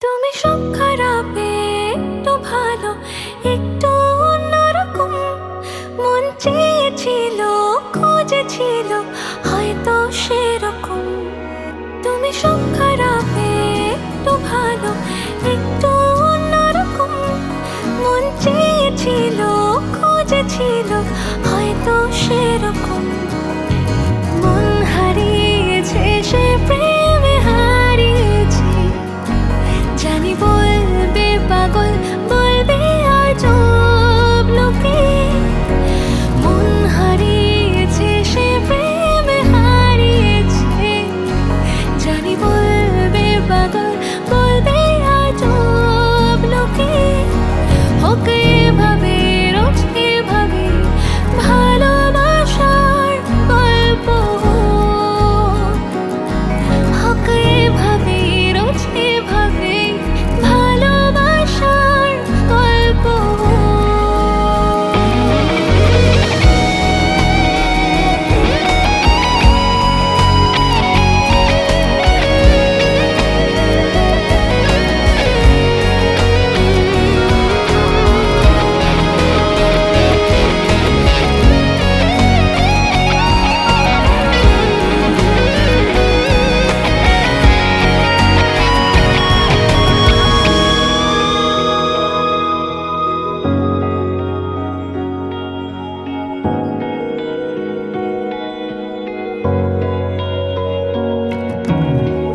তুমি সব খারাপে, একটু ভালো, একটু অন্যরকম। মন চেয়েছিল, খুঁজেছিল, হয়তো সেরকম। তুমি সব খারাপে, একটু ভালো, একটু অন্যরকম। মন চেয়েছিল, খুঁজেছিল, হয়তো সেরকম।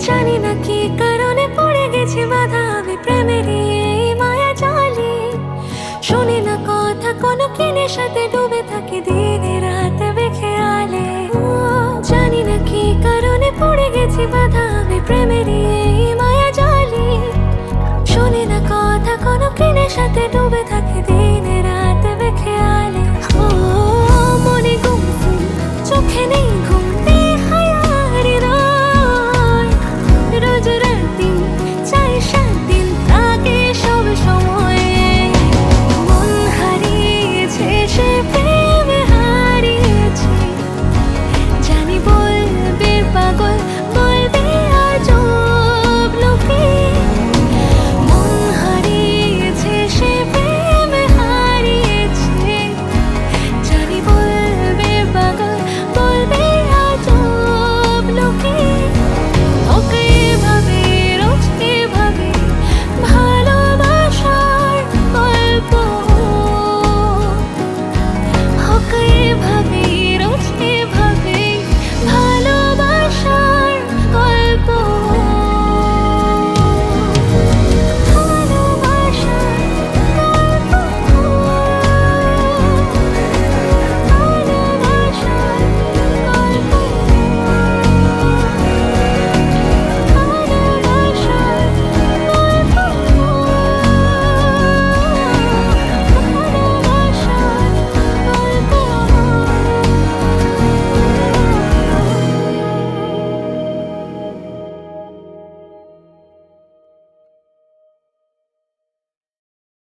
জানি না কি কারণে পড়ে গেছি বাধা আমি প্রেমের এই মায়া জালে। শুনি না কথা, কোনো কিনের সাথে ডুবে থাকি দিনে রাতে বেখে আলে। জানি না কি কারণে পড়ে গেছি বাধা আমি প্রেমের এই মায়া জালে। শুনি না কথা, কোনো কিনের সাথে ডুবে থাকি দিনে